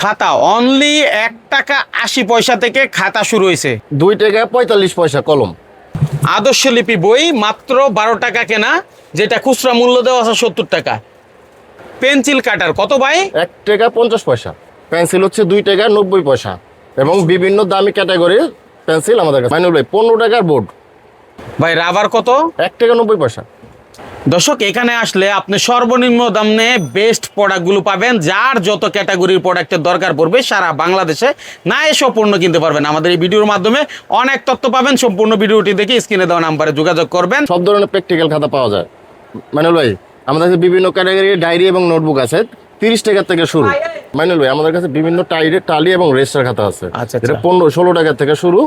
খাতা। অনলি এক টাকা আশি পয়সা থেকে খাতা শুরু হয়েছে। দুই টাকা পঁয়তাল্লিশ পয়সা কলম। আদর্শ লিপি বই মাত্র বারো টাকা কেনা যেটা খুচরা মূল্য দেওয়া আছে সত্তর টাকা। পেন্সিল কাটার কত ভাই? এক টাকা পঞ্চাশ পয়সা। পেন্সিল হচ্ছে দুই টাকা নব্বই পয়সা। এবং বিভিন্ন দামি ক্যাটাগরির পেন্সিল আমাদের কাছে। মাইনুল ভাই পনেরো টাকার বোর্ড। ভাই রাবার কত? এক টাকা নব্বই পয়সা। দর্শক এখানে আসলে আপনি সর্বনিম্ন দামে বেস্ট প্রোডাক্টগুলো পাবেন যার যত ক্যাটাগরির প্রোডাক্টের দরকার পড়বে সারা বাংলাদেশে না এসব পণ্য কিনতে পারবেন। আমাদের এই ভিডিওর মাধ্যমে অনেক তথ্য পাবেন সম্পূর্ণ ভিডিওটি দেখে স্ক্রিনে দেওয়া নাম্বারে যোগাযোগ করবেন। সব ধরনের প্র্যাকটিক্যাল খাতা পাওয়া যায়। মাইনুল ভাই আমাদের কাছে বিভিন্ন ক্যাটাগরির ডায়েরি এবং নোটবুক আছে। তিরিশ টাকা থেকে শুরু। মাইনুল ভাই আমাদের কাছে বিভিন্ন টাইরি টালি এবং রেজিস্টার খাতা আছে। আচ্ছা, আচ্ছা। পনেরো ষোলো টাকা থেকে শুরু।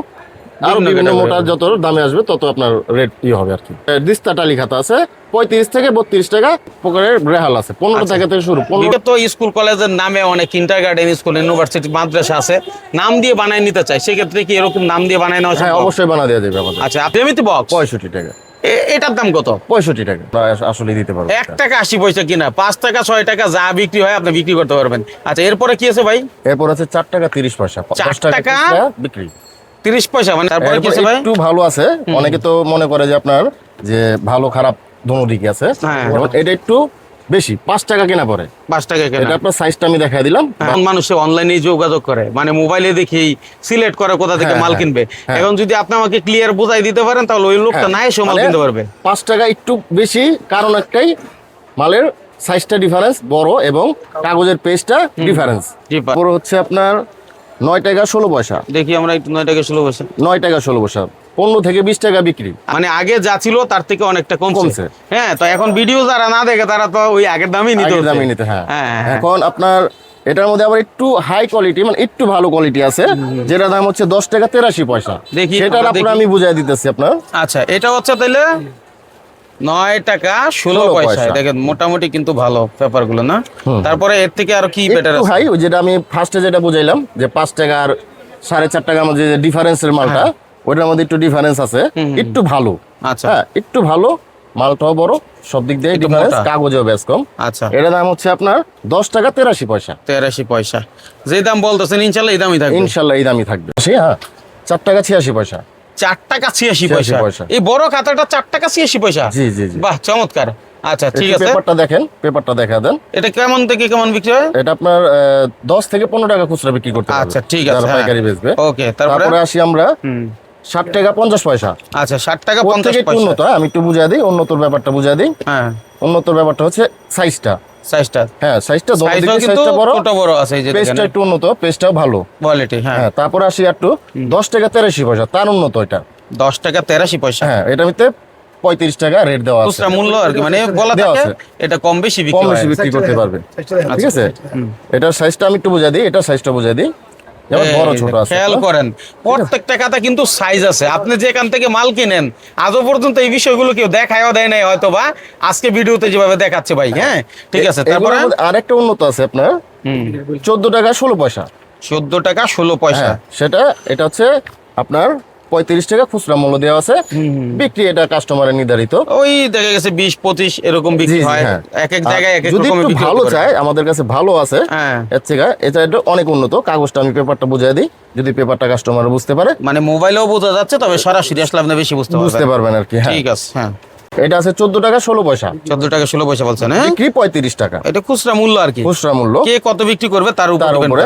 আর বিভিন্ন মোটা যত দামে আসবে তত আপনার রেট হবে আর কি। দিস্তা টালি খাতা আছে পঁয়ত্রিশ থেকে বত্রিশ টাকা প্রকারের রেহাল আছে। পনেরো আচ্ছা। টাকা থেকে শুরু পনেরো বিগত স্কুল কলেজের নামে অনেক কিন্টার গার্ডেন স্কুল ইউনিভার্সিটি মাদ্রাসা আছে। নাম দিয়ে বানায় নিতে চাই সেক্ষেত্রে কি এরকম নাম দিয়ে বানায় নেওয়া হ্যাঁ অবশ্যই বানা দেওয়া যাবে আমাদের। আচ্ছা আপনি এমনিতে বক্স পঁয়ষট্টি টাকা। এটার দাম কত? পঁয়ষট্টি টাকা। আসলে দিতে পারব। এক টাকা আশি পয়সা কিনা পাঁচ টাকা ছয় টাকা যা বিক্রি হয় আপনি বিক্রি করতে পারবেন। আচ্ছা এরপরে কি আছে ভাই? এরপর আছে চার টাকা তিরিশ পয়সা চার টাকা? বিক্রি। তিরিশ পয়সা মানে তারপরে কি ভাই? একটু ভালো আছে। অনেকে তো মনে করে যে আপনার যে ভালো খারাপ দোনো দিকে আছে। হ্যাঁ। এটা একটু বেশি পাঁচ টাকা কেনা পরে। পাঁচ টাকা কেনা। এটা আপনার সাইজটা আমি দেখাই দিলাম। এখন মানুষ অনলাইনে যোগাযোগ করে মানে মোবাইলে দেখেই সিলেক্ট করে কোথা থেকে হ্যাঁ, মাল হ্যাঁ, কিনবে। হ্যাঁ। এখন যদি আপনি আমাকে ক্লিয়ার বুঝাই দিতে পারেন তাহলে ওই লোকটা না এসে মাল মানে কিনতে পারবে। পাঁচ টাকা একটু বেশি কারণ একটাই মালের সাইজটা ডিফারেন্স বড় এবং কাগজের পেজটা ডিফারেন্স বড় হচ্ছে আপনার নয় টাকা ষোলো পয়সা। দেখি আমরা একটু নয় টাকা ষোলো পয়সা। নয় টাকা ষোলো পয়সা। পনেরো থেকে বিশ টাকা বিক্রি। মানে আগে যা ছিল তার থেকে অনেকটা কমছে। কমছে। হ্যাঁ তো এখন ভিডিও যারা না দেখে তারা তো ওই আগের দামই নিতে আগের হচ্ছে। দামে নিতে হ্যাঁ। হ্যাঁ, হ্যাঁ। এখন আপনার এটার মধ্যে আবার একটু হাই কোয়ালিটি মানে একটু ভালো কোয়ালিটি আছে যেটার দাম হচ্ছে দশ টাকা তেরাশি পয়সা। দেখি, সেটার আপনার আমি বুঝাই দিতেছি আপনার। আচ্ছা এটা হচ্ছে তাহলে নয় টাকা ষোলো 16 পয়সা। পয়সা। দেখেন মোটামুটি কিন্তু ভালো পেপারগুলো না তারপরে এর থেকে আর কি বেটার একটু হাই ওই যেটা আমি ফার্স্টে যেটা বুঝাইলাম যে পাঁচ টাকা আর সাড়ে চার টাকার মধ্যে যে ডিফারেন্সের মালটা ওইটার মধ্যে একটু ডিফারেন্স আছে। একটু ভালো। আচ্ছা। হ্যাঁ একটু ভালো মালটাও বড় সব দিক দিয়ে ডিফারেন্স কাগজেও বেশ কম। আচ্ছা। এটার দাম হচ্ছে আপনার দশ টাকা তেরাশি পয়সা। তেরাশি পয়সা। যে দাম বলতেছেন ইনশাল্লাহ এই দামই থাকবে। ইনশাল্লাহ এই দামই থাকবে। হ্যাঁ চার টাকা ছিয়াশি পয়সা। চার টাকা ছিয়াশি পয়সা। পয়সা। এই বড় খাতাটা চার টাকা ছিয়াশি পয়সা। জি বাহ চমৎকার। আচ্ছা ঠিক আছে। পেপারটা দেখেন পেপারটা দেখা দেন। এটা কেমন থেকে কেমন বিক্রি হয় এটা আপনার আহ, দশ থেকে পনেরো টাকা খুচরা বিক্রি করতে পারবে। আচ্ছা ঠিক আছে হ্যাঁ। পাইকারি বেচবে। ওকে তারপরে? আসি আমরা হুম। ষাট টাকা পঞ্চাশ পয়সা। আচ্ছা ষাট টাকা ওর পঞ্চাশ থেকে একটু পয়সা। উন্নত হ্যাঁ, আমি একটু বুঝিয়ে দিই উন্নতর ব্যাপারটা বুঝিয়ে দিই। হ্যাঁ। উন্নতর ব্যাপারটা হচ্ছে সাইজটা সাইজটা? হ্যাঁ সাইজটা কিন্তু সাইজটা বড়। ছোট বড় আছে এই যে পেস্টটা একটু উন্নত পেস্টটাও ভালো। কোয়ালিটি হ্যাঁ। হ্যাঁ তারপরে আসি একটু দশ টাকা তেরাশি পয়সা তার উন্নত এটা। দশ টাকা তেরাশি পয়সা? হ্যাঁ এটা মিতে পঁয়ত্রিশ টাকা রেট দেওয়া আছে। খুচরা মূল্য আর কি মানে গলা থাকে এটা কম বেশি বিক্রি কম বেশি বিক্রি করতে পারবে। ঠিক আছে? এটার সাইজটা আমি একটু বুঝাই দিই এটার সাইজটা বুঝাই দিই। খেয়াল করেন প্রত্যেকটা খাতা কিন্তু সাইজ আছে। আপনি যেখান থেকে মাল কিনেন আজও পর্যন্ত এই বিষয়গুলো কেউ দেখায়ও দেয় নাই হয়তো বা আজকে ভিডিওতে যেভাবে দেখাচ্ছে ভাই হ্যাঁ? ঠিক আছে তারপরে? আরেকটা উন্নত আছে আপনার। চোদ্দ টাকা ষোলো পয়সা। চোদ্দ টাকা ষোলো পয়সা। হ্যাঁ সেটা এটা হচ্ছে আপনার পঁয়ত্রিশ টাকা খুচরা মূল্য দেওয়া আছে। বিক্রি এটা কাস্টমারের নির্ধারিত। ওই দেখা গেছে বিশ পঁচিশ এরকম বিক্রি হয়। হ্যাঁ। এক এক জায়গায় এক এক যদি একটু ভালো। চায় আমাদের কাছে ভালো আছে। হ্যাঁ। এর থেকে এটা এটা অনেক উন্নত। কাগজটা আমি পেপারটা বুঝাই দিই। যদি পেপারটা কাস্টমার বুঝতে পারে। মানে মোবাইলেও বোঝা যাচ্ছে তবে সরাসরি আসলে আপনি বেশি বুঝতে বুঝতে পারবেন আর কি হ্যাঁ। ঠিক আছে হ্যাঁ। এটা আছে চোদ্দ টাকা ষোলো পয়সা। চোদ্দ টাকা ষোলো পয়সা বলছেন হ্যাঁ? বিক্রি পঁয়ত্রিশ টাকা। এটা খুচরা মূল্য আর কি। খুচরা মূল্য। কে কত বিক্রি করবে তার উপর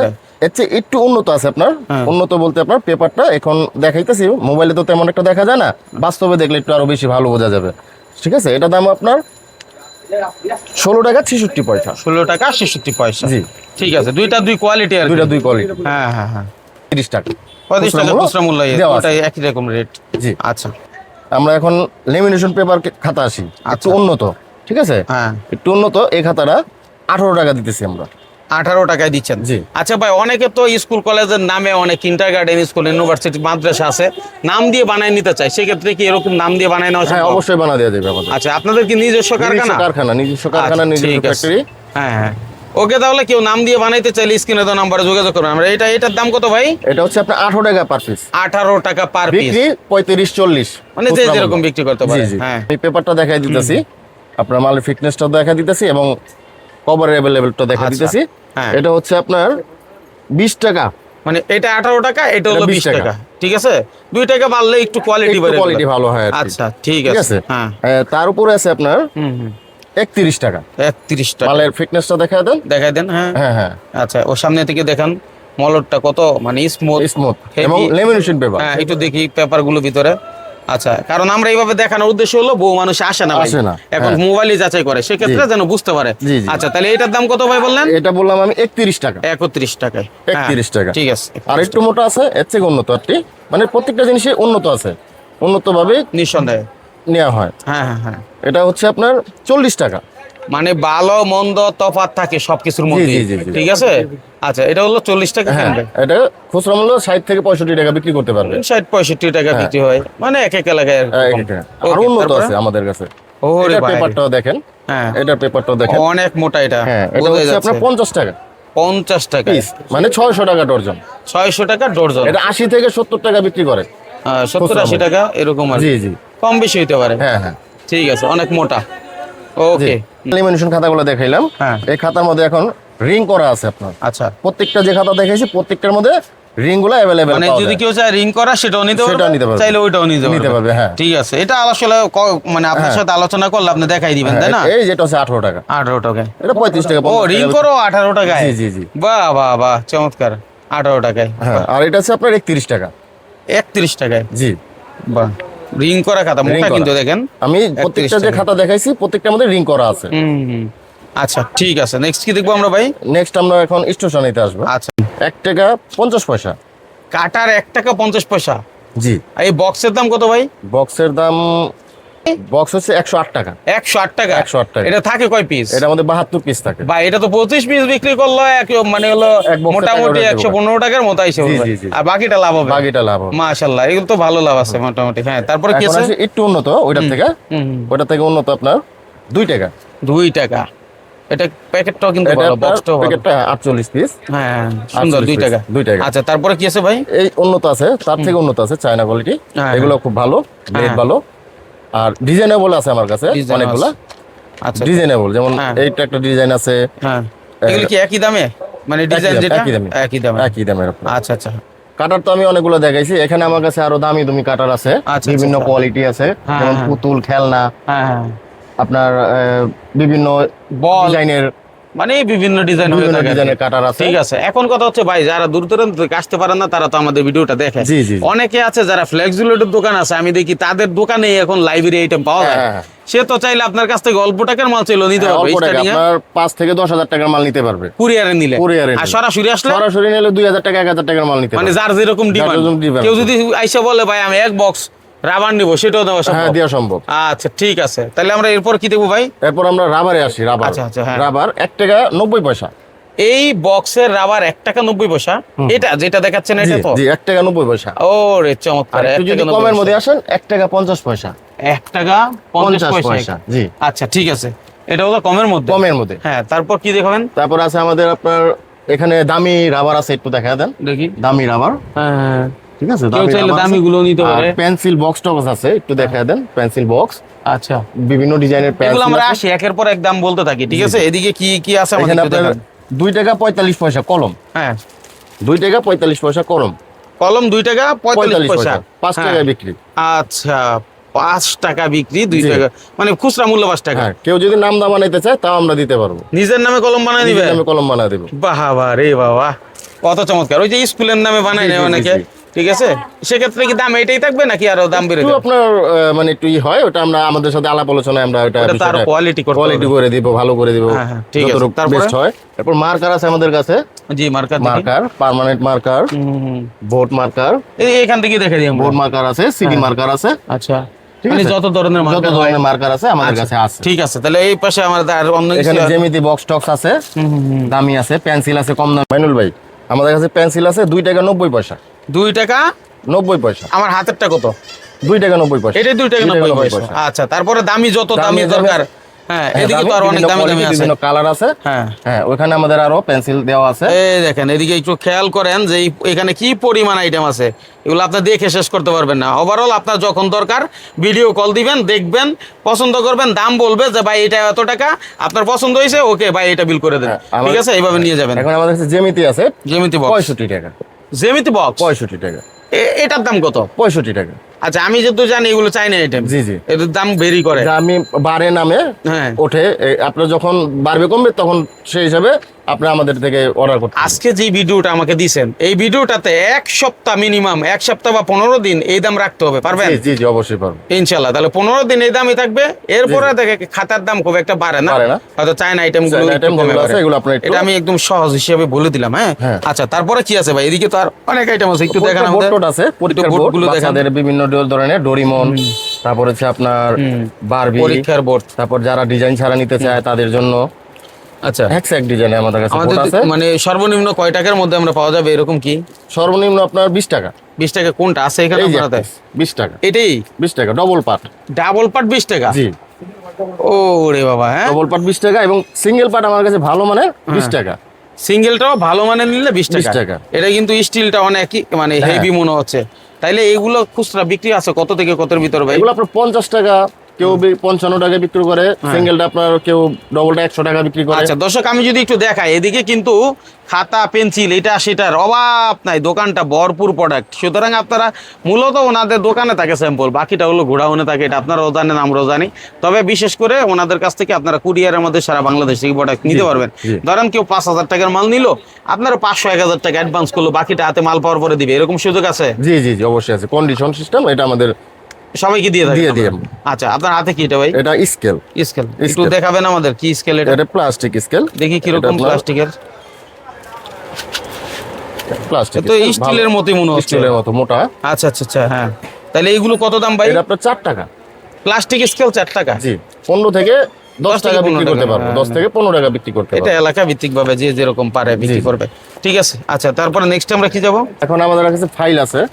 এর চেয়ে একটু উন্নত আছে আপনার। হ্যাঁ। উন্নত বলতে আপনার পেপারটা এখন দেখাইতেছি। মোবাইলে তো তেমন একটা দেখা যায় না। বাস্তবে দেখলে একটু আরও বেশি ভালো বোঝা যাবে। ঠিক আছে? এটা দাম আপনার ষোলো টাকা ছেষট্টি পয়সা। ষোলো টাকা ছেষট্টি পয়সা। জি। ঠিক আছে দুইটা দুই কোয়ালিটি আর দুইটা দুই কোয়ালিটি হ্যাঁ হ্যাঁ হ্যাঁ। তিরিশ টাকা। পঁয়ত্রিশ টাকা খুচরা মূল্য একই রকম রেট জি। আচ্ছা। আমরা এখন লেমিনেশন পেপার খাতা আসি। একটু আচ্ছা। উন্নত। ঠিক আছে? হ্যাঁ। একটু উন্নত। এই খাতাটা আঠারো টাকা দিতেছি আমরা। আঠারো টাকায় দিচ্ছেন। আচ্ছা ভাই অনেকে তো স্কুল কলেজের নামে অনেক কিন্টার গার্ডেন স্কুল ইউনিভার্সিটি মাদ্রাসা আছে নাম দিয়ে বানায় নিতে চাই সেক্ষেত্রে কি এরকম নাম দিয়ে বানায় নেওয়া হ্যাঁ অবশ্যই বানা দেওয়া যাবে আমাদের। আচ্ছা আপনাদের কি নিজস্ব কারখানা? কারখানা নিজস্ব কারখানা আচ্ছা, নিজস্ব ফ্যাক্টরি হ্যাঁ হ্যাঁ। ওকে তাহলে কেউ নাম দিয়ে বানাইতে চাইলে স্ক্রিনে তো নাম্বারে যোগাযোগ করবেন আমরা এটা এটার দাম কত ভাই? এটা হচ্ছে আপনার আঠারো টাকা পার পিস আঠারো টাকা পার পিস বিক্রি পঁয়ত্রিশ চল্লিশ। মানে যে যেরকম বিক্রি করতে পারে হ্যাঁ। এই পেপারটা দেখাই দিতেছি। আপনার মালের ফিটনেসটাও দেখা দিতেছি এবং কভার অ্যাভেলেবেলটা দেখা আচ্ছা। দিতেছি। হ্যাঁ। এটা হচ্ছে আপনার বিশ টাকা। মানে এটা আঠারো টাকা এটা হলো 20 বিশ টাকা। ঠিক আছে? দুই টাকা বাড়লে একটু কোয়ালিটি কোয়ালিটি ভালো হয় আচ্ছা ঠিক আছে। হ্যাঁ। তার উপরে আছে আপনার হুম হুম। একত্রিশ টাকা। একত্রিশ টাকা। মালের ফিটনেসটা দেখা দেন। দেখাই দেন হ্যাঁ। হ্যাঁ হ্যাঁ। আচ্ছা ওর সামনে থেকে দেখান মলরটা কত মানে স্মুথ স্মুথ এবং লেমিনেশন পেপার হ্যাঁ একটু দেখি পেপারগুলো ভিতরে। আচ্ছা কারণ আমরা এইভাবে দেখানোর উদ্দেশ্য হলো বহু মানুষ আসে না আসে না, এখন হ্যাঁ। মোবাইলে যাচাই করে সেক্ষেত্রে যেন বুঝতে পারে। আচ্ছা তাহলে এটার দাম কত ভাই বললেন? এটা বললাম আমি একত্রিশ টাকা। একত্রিশ টাকায় একত্রিশ টাকা। ঠিক আছে আর একটু মোটা আছে এর থেকে উন্নত আরটি। মানে প্রত্যেকটা জিনিসে উন্নত আছে। উন্নত ভাবে নিঃসন্দেহে। নেওয়া হয়। হ্যাঁ হ্যাঁ হ্যাঁ। এটা হচ্ছে আপনার চল্লিশ টাকা। মানে ভালো মন্দ তফাৎ থাকে সবকিছুর মধ্যে। ঠিক আছে? আচ্ছা এটা হলো চল্লিশ টাকা হ্যাঁ এটা খুচরা মূল্য ষাট থেকে পঁয়ষট্টি টাকা বিক্রি করতে পারবে। ষাট পঁয়ষট্টি টাকা বিক্রি হয়। মানে এক এক এলাকায় হ্যাঁ, আর উন্নত আছে আমাদের কাছে। ওরে পেপারটাও দেখেন। হ্যাঁ। এটার পেপারটাও দেখেন। অনেক মোটা এটা। হ্যাঁ এটা হচ্ছে আপনার পঞ্চাশ টাকা। পঞ্চাশ টাকা। মানে ছয়শো টাকা ডর্জন। ছয়শো টাকা ডর্জন। এটা আশি থেকে সত্তর টাকা বিক্রি করে। হ্যাঁ, সত্তর আশি টাকা এরকম আর জি জি। কম বেশি হইতে পারে। হ্যাঁ হ্যাঁ। ঠিক আছে অনেক মোটা। ওকে। লেমিনেশন খাতাগুলো দেখাইলাম। হ্যাঁ। এই খাতার মধ্যে এখন রিং করা আছে আপনার। আচ্ছা। প্রত্যেকটা যে খাতা দেখাইছি প্রত্যেকটার মধ্যে রিংগুলো অ্যাভেলেবেল মানে যদি কেউ চায় রিং করা সেটাও নিতে সেটাও পারবে। নিতে পারবে। চাইলে ওইটাও নিতে পারবে। নিতে পারবে, হ্যাঁ। ঠিক আছে। এটা আসলে মানে আপনার সাথে আলোচনা করলে আপনি দেখাই দিবেন তাই না? এই যেটা হচ্ছে আঠারো টাকা। আঠারো টাকায় এটা পঁয়ত্রিশ টাকা ও রিং করো আঠারো টাকায়? জি জি জি। বাহ বাহ বাহ চমৎকার। আঠারো টাকায়। হ্যাঁ আর এটা হচ্ছে আপনার একত্রিশ টাকা। একত্রিশ টাকায়? জি। বাহ। রিং করা খাতা মোটা কিন্তু দেখেন আমি প্রত্যেকটা যে খাতা দেখাইছি প্রত্যেকটার মধ্যে রিং করা আছে। হুম হুম। আচ্ছা ঠিক আছে। নেক্সট কি দেখব আমরা ভাই? নেক্সট আমরা এখন স্টেশনেতে আসব। আচ্ছা। এক টাকা পঞ্চাশ পয়সা। কাটার এক টাকা পঞ্চাশ পয়সা। জি। এই বক্সের দাম কত ভাই? বক্সের দাম বক্স হচ্ছে একশো আট টাকা। একশো আট টাকা? 108 টাকা। এটা থাকে কয় পিস এটা আমাদের বাহাত্তর পিস থাকে। ভাই এটা তো পঁচিশ পিস বিক্রি করল এক মানে হলো মোটামুটি একশো পনেরো টাকার মতো আইসে। আর বাকিটা লাভ হবে? বাকিটা লাভ হবে। মাশাল্লাহ এগুলো তো ভালো লাভ আছে মোটামুটি। হ্যাঁ তারপরে কি আছে? একটু উন্নত ওইটার থেকে। হুম। থেকে উন্নত আপনার দুই টাকা। দুই টাকা। এটা প্যাকেটটাও কিন্তু ভালো বক্সটাও ভালো। প্যাকেটটা আটচল্লিশ পিস হ্যাঁ সুন্দর 48 দুই টাকা। দুই টাকা। আচ্ছা তারপরে কি আছে ভাই? এই উন্নত আছে তার থেকে উন্নত আছে চায়না কোয়ালিটি হ্যাঁ, এগুলো খুব ভালো ব্লেড হ্যাঁ। ভালো। আর ডিজাইনেবল আছে আমার কাছে অনেকগুলা। আচ্ছা। ডিজাইনেবল যেমন হ্যাঁ। এইটা একটা ডিজাইন আছে। হ্যাঁ। এগুলো কি একই দামে? মানে ডিজাইন যেটা? একই দামে। একই দামে। একই দামে আচ্ছা আচ্ছা। কাটার তো আমি অনেকগুলো দেখাইছি। এখানে আমার কাছে আরও দামি দামি কাটার আছে। আচ্ছা, বিভিন্ন আচ্ছা। কোয়ালিটি আছে। হ্যাঁ, যেমন হ্যাঁ। পুতুল খেলনা। হ্যাঁ হ্যাঁ। আপনার বিভিন্ন বল। ডিজাইনের মানে বিভিন্ন ডিজাইন হয়ে থাকে ডিজাইনের কাটার আছে। ঠিক আছে। এখন কথা হচ্ছে ভাই যারা দূর দূরান্ত থেকে আসতে পারেন না তারা তো আমাদের ভিডিওটা দেখে। অনেকে আছে যারা ফ্লেক্সিবিলিটির দোকান আছে আমি দেখি তাদের দোকানে এখন লাইব্রেরি আইটেম পাওয়া যায়। হ্যাঁ, হ্যাঁ। সে তো চাইলে আপনার কাছ থেকে অল্প টাকার মাল চাইলো নিতে হ্যাঁ, পারবে আপনার পাঁচ থেকে দশ হাজার টাকার মাল নিতে পারবে। কুরিয়ারে নিলে। কুরিয়ারে আর সরাসরি আসলে? সরাসরি নিলে দুই হাজার টাকা এক হাজার টাকার মাল নিতে মানে যার যেরকম ডিমান্ড কেউ যদি আইসা বলে ভাই আমি এক বক্স রাবার নিবো সেটাও দেওয়া হ্যাঁ দেওয়া সম্ভব। আচ্ছা ঠিক আছে। তাহলে আমরা এরপর কি দেবো ভাই? এরপর আমরা রাবারে আসি রাবার। আচ্ছা, আচ্ছা, হ্যাঁ। রাবার এক টাকা নব্বই পয়সা। এই বক্সের রাবার এক টাকা নব্বই পয়সা? এটা যেটা দেখাচ্ছেন এটা তো? জি এক টাকা নব্বই পয়সা। ও রে চমৎকার যদি কমের মধ্যে আসেন এক টাকা পঞ্চাশ পয়সা। এক টাকা পঞ্চাশ পয়সা। পয়সা জি। আচ্ছা ঠিক আছে। এটা হলো কমের মধ্যে? কমের মধ্যে। হ্যাঁ তারপর কি দেখাবেন? তারপর আছে আমাদের আপনার এখানে দামি রাবার আছে একটু দেখা দেন। দেখি। দামি রাবার। হ্যাঁ। ঠিক আছে? কেউ চাইলে দামি গুলো নিতে পারে। পেন্সিল বক্স টক্স আছে একটু দেখা দেন পেন্সিল বক্স আচ্ছা। বিভিন্ন ডিজাইনের এগুলো আমরা আসি একের পর এক দাম বলতে থাকি ঠিক আছে? এদিকে কি কি আছে আমাদের দেখান। টাকা পঁয়তাল্লিশ পয়সা কলম। হ্যাঁ। দুই টাকা পঁয়তাল্লিশ পয়সা কলম। কলম দুই টাকা পঁয়তাল্লিশ পঁয়তাল্লিশ পয়সা। পয়সা পাঁচ হ্যাঁ। টাকায় বিক্রি। আচ্ছা পাঁচ টাকা বিক্রি দুই টাকা। মানে খুচরা মূল্য পাঁচ টাকা। হ্যাঁ কেউ যদি নাম দাম বানাইতে চায় তাও আমরা দিতে পারব। নিজের নামে কলম বানাই দিবে? নামে কলম বানায় দেবো। বাবা রে বাবা। কত চমৎকার। ওই যে স্কুলের নামে বানাই নেয় অনেকে। ঠিক আছে? সেক্ষেত্রে কি দাম এটাই থাকবে নাকি আরও দাম বেড়ে যাবে? আপনার মানে একটু ই হয় ওটা আমরা আমাদের সাথে আলাপ আলোচনায় আমরা ওটা ওটা তো আরও quality করতে কোয়ালিটি করে দিব ভালো করে দিব হ্যাঁ, হ্যাঁ, ঠিক আছে। হয়। তারপর মার্কার আছে আমাদের কাছে। জি marker marker permanent marker board marker এখান থেকে দেখে দিই মার্কার আছে সিডি মার্কার আছে। আচ্ছা। ঠিক মানে আছে? যত ধরনের মার্কার হয়। ধরনের মার্কার আছে আমাদের কাছে আছে। ঠিক আছে তাহলে এই পাশে আমাদের আর অন্য এখানে জ্যামিতি বক্স টক্স আছে। দামি আছে পেন্সিল আছে কম দামি। মাইনুল ভাই আমাদের কাছে পেন্সিল আছে দুই টাকা নব্বই পয়সা। দুই টাকা নব্বই পয়সা। আমার হাতেরটা কত? দুই টাকা নব্বই পয়সা। এটাই দুই টাকা নব্বই পয়সা। আচ্ছা তারপরে দামি যত দামি দরকার হ্যাঁ, হ্যাঁ, এদিকে তো আরও অনেক দামি দামি আছে। বিভিন্ন কালার আছে। হ্যাঁ। হ্যাঁ ওখানে আমাদের আরও পেন্সিল দেওয়া আছে। এই দেখেন এদিকে একটু খেয়াল করেন যে এখানে কি পরিমাণ আইটেম আছে। এগুলো আপনি দেখে শেষ করতে পারবেন না। ওভারঅল আপনার যখন দরকার ভিডিও কল দিবেন দেখবেন পছন্দ করবেন দাম বলবে যে ভাই এটা এত টাকা আপনার পছন্দ হয়েছে ওকে ভাই এটা বিল করে দেন। হ্যাঁ, ঠিক আছে এইভাবে নিয়ে যাবেন। এখন আমাদের কাছে জেমিতি আছে। জেমিতি বক্স পঁয়ষট্টি টাকা। জেমিতি বক্স পঁয়ষট্টি টাকা। এটার দাম কত? পঁয়ষট্টি টাকা। আচ্ছা আমি যেহেতু জানি এগুলো চাইনা আইটেম জি, জি। দাম ভেরি করে। আমি বারে নামে হ্যাঁ। ওঠে আপনার যখন বাড়বে কমবে তখন সেই হিসাবে আপনি আমাদের থেকে অর্ডার করতে আজকে যে ভিডিওটা আমাকে এই ভিডিওটাতে এক সপ্তাহ মিনিমাম এক সপ্তাহ বা পনেরো দিন এই দাম রাখতে হবে পারবেন? জি জি অবশ্যই পারব। ইনশাল্লাহ তাহলে পনেরো দিন এই দামই থাকবে এরপরে দেখে খাতার দাম খুব একটা বাড়ে না। হয়তো চায়না আইটেমগুলো এগুলো আপনার এটা আমি একদম সহজ হিসেবে বলে দিলাম হ্যাঁ? হ্যাঁ। আচ্ছা তারপরে কি আছে ভাই? এদিকে তো আর অনেক আইটেম আছে একটু দেখান আমাদের আছে দেখান। বিভিন্ন ডো- ধরনের ডোরিমন তারপর হচ্ছে আপনার বারবি পরীক্ষার বোর্ড। তারপর যারা ডিজাইন ছাড়া নিতে চায় তাদের জন্য আচ্ছা। হ্যাক্স এক ডিজাইনে আমাদের কাছে বোর্ড আছে। মানে সর্বনিম্ন কয় টাকার মধ্যে আমরা পাওয়া যাবে এরকম কি? সর্বনিম্ন আপনার বিশ টাকা। বিশ টাকা কোনটা? আছে এখানে আপনাদের বিশ টাকা। এটাই? বিশ টাকা ডবল পার্ট ডাবল পার্ট বিশ টাকা? জি। ও রে বাবা হ্যাঁ? ডবল পার্ট বিশ টাকা এবং সিঙ্গেল পার্ট আমার কাছে ভালো মানে বিশ টাকা। সিঙ্গেলটাও ভালো মানে নিলে বিশ 20 টাকা। এটা কিন্তু স্টিলটা অনেক মানে হ্যাঁ। হেভি মনে হচ্ছে। তাইলে এইগুলো খুচরা বিক্রি আছে কত থেকে কতের ভিতরে ভাই? এগুলো আপনার পঞ্চাশ টাকা কেউ পঞ্চান্ন টাকা বিক্রি করে সিঙ্গেলটা আপনার কেউ ডবলটা একশো টাকা বিক্রি করে। হ্যাঁ। আচ্ছা দর্শক আমি যদি একটু দেখাই এদিকে কিন্তু খাতা পেন্সিল এটা সেটার অভাব নাই দোকানটা ভরপুর প্রোডাক্ট সুতরাং আপনারা মূলত ওনাদের দোকানে থাকে স্যাম্পল বাকিটা হলো ঘোড়াউনে থাকে এটা আপনারাও জানেন আমরাও জানি। তবে বিশেষ করে ওনাদের কাছ থেকে আপনারা কুরিয়ারের মধ্যে সারা বাংলাদেশ থেকে প্রোডাক্ট নিতে পারবেন। ধরেন কেউ পাঁচ হাজার টাকার মাল নিল আপনারা পাঁচশো এক হাজার টাকা অ্যাডভান্স করল বাকিটা হাতে মাল পাওয়ার পরে দিবে এরকম সুযোগ আছে? জি জি জি অবশ্যই আছে। কন্ডিশন সিস্টেম এটা আমাদের সবাইকে দিয়ে থাকে দিয়ে আচ্ছা আপনার হাতে কি এটা ভাই? এটা স্কেল। স্কেল। একটু দেখাবেন আমাদের কি স্কেল এটা? এটা প্লাস্টিক স্কেল। দেখি এটা আপনার- প্লাস্টিকের। প্লাস্টিক তো স্টিলের মতোই মনে হচ্ছে। স্টিলের মতো মোটা। আচ্ছা আচ্ছা আচ্ছা হ্যাঁ। তাহলে এইগুলো কত দাম ভাই? এটা আপনার চার টাকা। প্লাস্টিক স্কেল চার টাকা? জি পনেরো থেকে দশ দশ থেকে টাকা বিক্রি করতে পারব। হ্যাঁ, দশ থেকে পনেরো টাকা বিক্রি করতে এটা এলাকা ভিত্তিক ভাবে যে যেরকম পারে বিক্রি করবে। ঠিক আছে আচ্ছা তারপরে নেক্সট আমরা কি যাব? এখন আমাদের কাছে ফাইল আছে।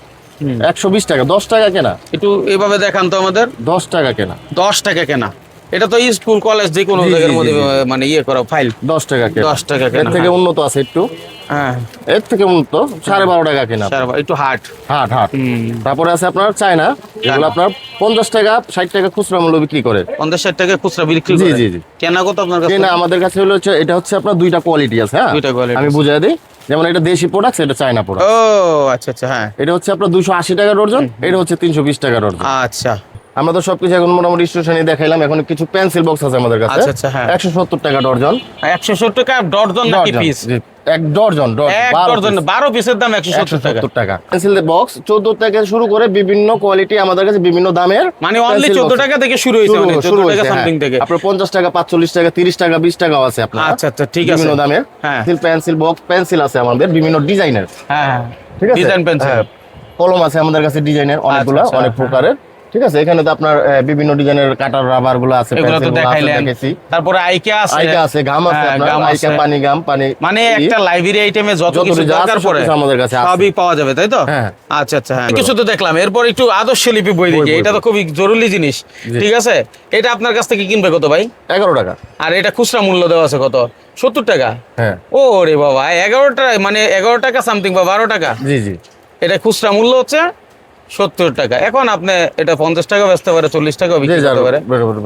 একশো বিশ টাকা দশ টাকা কেনা। একটু এভাবে দেখান তো আমাদের। দশ টাকা কেনা। দশ টাকা কেনা। এটা তো স্কুল কলেজ যে কোনো জায়গার মধ্যে মানে ইয়ে করা ফাইল দশ টাকা কেনা। দশ টাকা কেনা থেকে হ্যাঁ। উন্নত আছে একটু। হ্যাঁ। এর থেকে উন্নত সাড়ে বারো টাকা কেনা। একটু হার্ট হাট হাট। তারপরে আছে আপনার চায়না। এগুলো আপনার পঞ্চাশ টাকা ষাট টাকা খুচরা মূল্য বিক্রি করে। পঞ্চাশ ষাট টাকা খুচরা বিক্রি জি, জি, জি। কেনা কত আপনার কাছে? কেনা আমাদের কাছে হলো এটা হচ্ছে আপনার দুইটা কোয়ালিটি আছে হ্যাঁ? দুইটা quality আমি বুঝিয়ে দিই। যেমন এটা দেশি প্রোডাক্ট এটা চায়না প্রোডাক্ট ও আচ্ছা আচ্ছা হ্যাঁ। এটা হচ্ছে আপনার দুশো আশি টাকা ডর্জন এটা হচ্ছে তিনশো বিশ টাকার ডর্জন আচ্ছা। আমরা তো সবকিছু এখন মোটামুটি স্টেশনে দেখাইলাম এখন কিছু পেন্সিল বক্স আছে আমাদের কাছে। আচ্ছা, আচ্ছা, হ্যাঁ। একশো সত্তর টাকা ডর্জন একশো সত্তর টাকা ডর্জন নাকি পিস এক ডর্জন এক বারো পিসের দাম একশো একশো সত্তর টাকা। পেন্সিল বক্স চোদ্দ থেকে শুরু করে বিভিন্ন কোয়ালিটি আমাদের কাছে বিভিন্ন দামের মানে অনলি চোদ্দ টাকা থেকে শুরু হয়েছে শুরু- মানে টাকা সামথিং হ্যাঁ। থেকে। আপনার পঞ্চাশ টাকা পাঁচচল্লিশ টাকা তিরিশ টাকা বিশ টাকাও আছে আপনার। আচ্ছা আচ্ছা ঠিক আছে। বিভিন্ন দামের হ্যাঁ। পেন্সিল বক্স পেন্সিল আছে আমাদের বিভিন্ন ডিজাইনের হ্যাঁ ঠিক আছে? ডিজাইন পেন্সিল কলম আছে আমাদের কাছে ডিজাইনের অনেকগুলো আচ্ছা, অনেক হ্যাঁ। প্রকারের। ঠিক আছে? এখানে তো আপনার বিভিন্ন ডিজাইনের কাটার রাবারগুলো আছে এগুলো তো দেখাইলেন। তারপরে আইকা আছে। আইকা আছে গাম আছে হ্যাঁ, আপনার আইকা পানি গাম পানি। মানে একটা লাইব্রেরি আইটেমে যত কিছু দরকার পড়ে আমাদের কাছে আছে। সবই পাওয়া যাবে তাই তো? হ্যাঁ। আচ্ছা আচ্ছা হ্যাঁ। কিছু তো দেখলাম। এরপর একটু আদর্শ লিপি বই দেখি। বই, এটা তো খুবই জরুরি জিনিস। ঠিক আছে? এটা আপনার কাছ থেকে কিনবে কত ভাই? এগারো টাকা। আর এটা খুচরা মূল্য দেওয়া আছে কত? সত্তর টাকা? হ্যাঁ। ও রে বাবা এগারো টাকা মানে এগারো টাকা সামথিং বা বারো টাকা? জি জি। এটা খুচরা মূল্য হচ্ছে সত্তর টাকা। এখন আপনি এটা পঞ্চাশ টাকা বেচতে পারে চল্লিশ টাকা বিক্রি করতে পারে।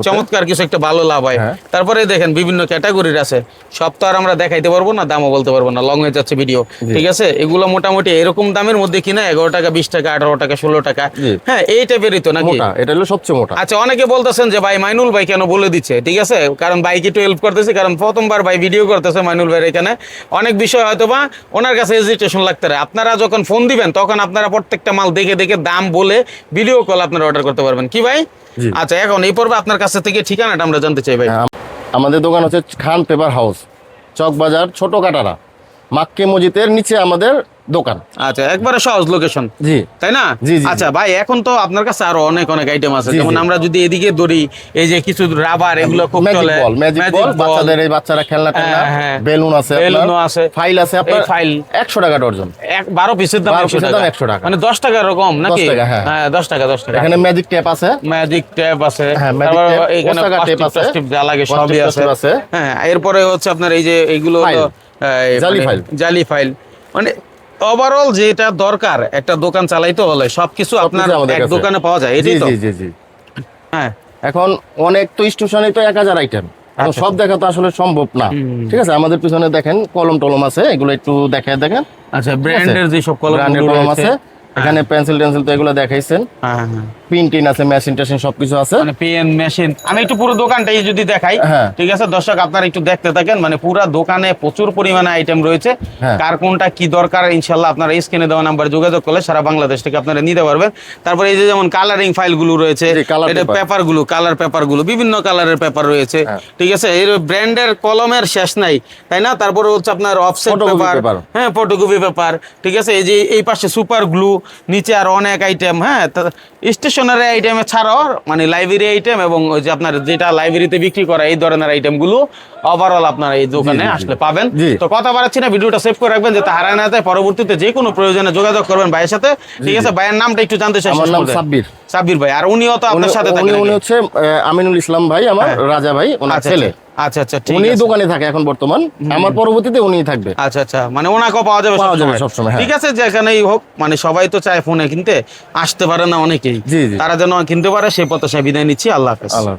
চমৎকার কিছু একটা ভালো লাভ হয়। হ্যাঁ। তারপরে দেখেন বিভিন্ন ক্যাটাগরির আছে। সব তো আর আমরা দেখাইতে পারব না দামও বলতে পারব না। লং হয়ে যাচ্ছে ভিডিও ঠিক আছে? এগুলো মোটামুটি এরকম দামের মধ্যে কিনা এগারো টাকা বিশ টাকা আঠারো টাকা ষোলো টাকা। হ্যাঁ এই টাইপেরই তো নাকি? এটা হলো সবচেয়ে মোটা। আচ্ছা অনেকে বলতেছেন যে ভাই মাইনুল ভাই কেন বলে দিচ্ছে? ঠিক আছে? কারণ ভাইকে একটু হেল্প করতেছে কারণ প্রথমবার ভাই ভিডিও করতেছে মাইনুল ভাইয়ের এখানে। অনেক বিষয় হয়তো বা ওনার কাছে হেজিটেশন লাগতে পারে। আপনারা যখন ফোন দিবেন তখন আপনারা প্রত্যেকটা মাল দেখে দেখে দাম বলে ভিডিও কল আপনারা অর্ডার করতে পারবেন। কি ভাই? আচ্ছা এখন এই পর্বে আপনার কাছ থেকে ঠিকানাটা আমরা জানতে চাই ভাই। হ্যাঁ, আমাদের দোকান হচ্ছে খান পেপার হাউস চকবাজার ছোট কাটারা মাক্কে মসজিদের নিচে আমাদের দোকান। আচ্ছা একবারে সহজ লোকেশন জি। তাই না? জি, আচ্ছা ভাই এখন তো আপনার কাছে আরও অনেক অনেক আইটেম আছে। যেমন আমরা যদি এদিকে ধরি এই যে কিছু রাবার এগুলো খুব চলে। ম্যাজিক বল বাচ্চাদের এই বাচ্চারা খেলনা টেলনা হ্যাঁ, হ্যাঁ। বেলুন আছে বেলুনও আছে। ফাইল আছে আপনার ফাইল একশো টাকা ডর্জন। এক বারো পিসের দাম 12 একশো পিসের দাম টাকা। 100 টাকা। মানে দশ টাকা রকম নাকি? টাকা, হ্যাঁ। হ্যাঁ দশ টাকা দশ টাকা। এখানে ম্যাজিক টেপ আছে। ম্যাজিক ট্যাপ আছে। হ্যাঁ, magic তারপর এখানে প্লাস্টিক আছে। যা লাগে সবই আছে। হ্যাঁ এরপরে হচ্ছে আপনার এই যে এইগুলো জালি মানে file। জালি ফাইল মানে ওভারঅল যেটা দরকার একটা দোকান চালাইতে হলে সবকিছু আপনার এক দোকানে পাওয়া যায় এটাই তো? জি জি জি। হ্যাঁ। এখন অনেক তো স্টেশনে তো এক হাজার আইটেম এখন সব দেখা তো আসলে সম্ভব না। ঠিক আছে আমাদের পিছনে দেখেন কলম টলম আছে এগুলো একটু দেখে দেখেন। আচ্ছা ব্র্যান্ডের যে সব কলম টলম কলম আছে। এখানে পেন্সিল টেন্সিল তো এগুলো দেখাইছেন। হ্যাঁ হ্যাঁ। পিন টিন আছে মেশিন টেশিন সবকিছু আছে। মানে পেন মেশিন আমি একটু পুরো দোকানটাই যদি দেখাই হ্যাঁ। ঠিক আছে? দর্শক আপনারা একটু দেখতে থাকেন মানে পুরো দোকানে প্রচুর পরিমাণে আইটেম রয়েছে। হ্যাঁ। কার কোনটা কি দরকার ইনশাল্লাহ আপনারা স্ক্রিনে দেওয়া নাম্বার যোগাযোগ করলে সারা বাংলাদেশ থেকে আপনারা নিতে পারবেন। তারপরে এই যে যেমন কালারিং ফাইলগুলো রয়েছে এটা। পেপারগুলো কালার পেপারগুলো বিভিন্ন কালারের পেপার রয়েছে হ্যাঁ। ঠিক আছে? এর ব্র্যান্ডের কলমের শেষ নাই তাই না? তারপরে হচ্ছে আপনার অফসেট পেপার হ্যাঁ ফটোকপি পেপার ঠিক আছে? এই যে এই পাশে সুপার গ্লু নিচে আর অনেক আইটেম হ্যাঁ? স্টেশনারি আইটেম ছাড়াও মানে লাইব্রেরি আইটেম এবং ওই যে আপনার যেটা লাইব্রেরিতে বিক্রি করা এই ধরনের আইটেমগুলো ওভারঅল আপনারা এই দোকানে। আসলে পাবেন। তো কথা বাড়াচ্ছি না ভিডিওটা সেভ করে রাখবেন যাতে হারায় না যায়। পরবর্তীতে যে কোনো প্রয়োজনে যোগাযোগ করবেন ভাইয়ের সাথে। ঠিক আছে ভাইয়ের নামটা একটু জানতে চাই আমার নাম। সাব্বির। সাব্বির ভাই আর উনিও তো আপনার সাথে থাকেন উনি হচ্ছে আমিনুল ইসলাম ভাই আমার হ্যাঁ। রাজা ভাই ওনার আচ্ছা ছেলে। আচ্ছা আচ্ছা ঠিক উনি দোকানে থাকে এখন বর্তমান আমার পরবর্তীতে উনিই থাকবে আচ্ছা আচ্ছা মানে ওনাকেও পাওয়া যাবে পাওয়া যাবে সবসময়। হ্যাঁ। ঠিক আছে যেখানেই হোক মানে সবাই তো চায় ফোনে কিনতে আসতে পারে না অনেকেই। তারা যেন কিনতে পারে সে সেই সে বিদায় নিচ্ছি আল্লাহ হাফেজ আল্লাহ।